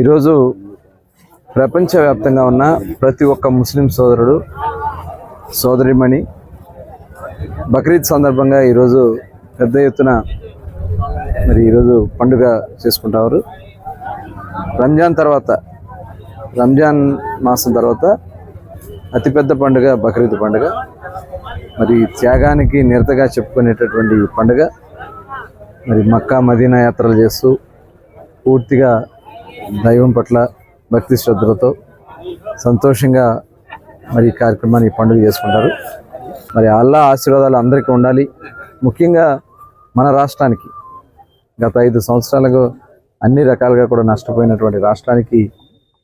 ఈరోజు ప్రపంచవ్యాప్తంగా ఉన్న ప్రతి ఒక్క ముస్లిం సోదరుడు సోదరిమణి బక్రీద్ సందర్భంగా ఈరోజు పెద్ద ఎత్తున మరి ఈరోజు పండుగ చేసుకుంటారు. రంజాన్ తర్వాత రంజాన్ మాసం తర్వాత అతిపెద్ద పండుగ బక్రీద్ పండుగ. మరి త్యాగానికి నిరతగా చెప్పుకునేటటువంటి ఈ పండుగ. మరి మక్కా మదీనా యాత్రలు చేస్తూ పూర్తిగా దైవం పట్ల భక్తి శ్రద్ధలతో సంతోషంగా మరి ఈ కార్యక్రమాన్ని పండుగ చేసుకుంటారు. మరి అల్లా ఆశీర్వాదాలు అందరికీ ఉండాలి. ముఖ్యంగా మన రాష్ట్రానికి గత ఐదు సంవత్సరాలుగా అన్ని రకాలుగా కూడా నష్టపోయినటువంటి రాష్ట్రానికి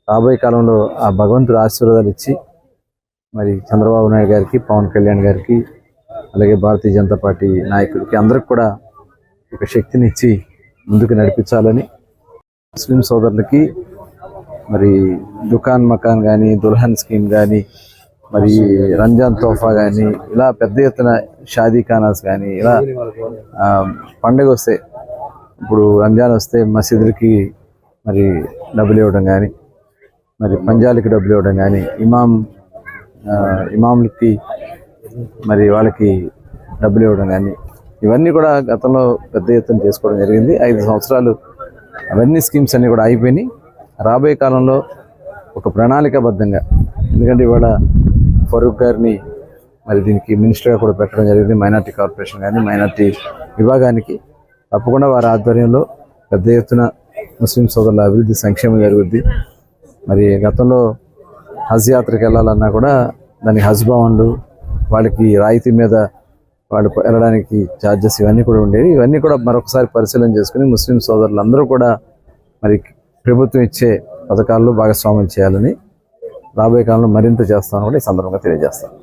రాబోయే కాలంలో ఆ భగవంతుడు ఆశీర్వాదాలు ఇచ్చి మరి చంద్రబాబు నాయుడు గారికి పవన్ కళ్యాణ్ గారికి అలాగే భారతీయ జనతా పార్టీ నాయకుడికి అందరికి కూడా ఒక శక్తిని ఇచ్చి ముందుకు నడిపించాలని ముస్లిం సోదరులకి మరి దుకాన్ మకాన్ కానీ దుల్హన్ స్కీమ్ కానీ మరి రంజాన్ తోఫా కానీ ఇలా పెద్ద ఎత్తున షాదీ ఖానాస్ కానీ ఇలా పండగ వస్తే ఇప్పుడు రంజాన్ వస్తే మసీదులకి మరి డబ్బులు ఇవ్వడం కానీ మరి పంజాలకి డబ్బులు ఇవ్వడం కానీ ఇమాం ఆ, ఇమాములకి మరి వాళ్ళకి డబ్బులు ఇవ్వడం కానీ ఇవన్నీ కూడా గతంలో పెద్ద ఎత్తున చేసుకోవడం జరిగింది. ఐదు సంవత్సరాలు అవన్నీ స్కీమ్స్ అన్నీ కూడా అయిపోయినాయి. రాబోయే కాలంలో ఒక ప్రణాళికాబద్ధంగా ఎందుకంటే ఇవాళ ఫరూక్ గారిని మరి దీనికి మినిస్టర్గా కూడా పెట్టడం జరిగింది మైనార్టీ కార్పొరేషన్ కానీ మైనార్టీ విభాగానికి. తప్పకుండా వారి ఆధ్వర్యంలో పెద్ద ఎత్తున ముస్లిం సోదరుల అభివృద్ధి సంక్షేమం జరుగుద్ది. మరి గతంలో హజ్ యాత్రకు వెళ్ళాలన్నా కూడా దానికి హజ్ భవన్లు వాళ్ళకి రాయితీ మీద వాళ్ళు వెళ్ళడానికి ఛార్జెస్ ఇవన్నీ కూడా ఉండేవి. ఇవన్నీ కూడా మరొకసారి పరిశీలన చేసుకుని ముస్లిం సోదరులందరూ కూడా మరి ప్రభుత్వం ఇచ్చే పథకాల్లో భాగస్వామ్యం చేయాలని రాబోయే కాలంలో మరింత చేస్తామని కూడా ఈ సందర్భంగా తెలియజేస్తాను.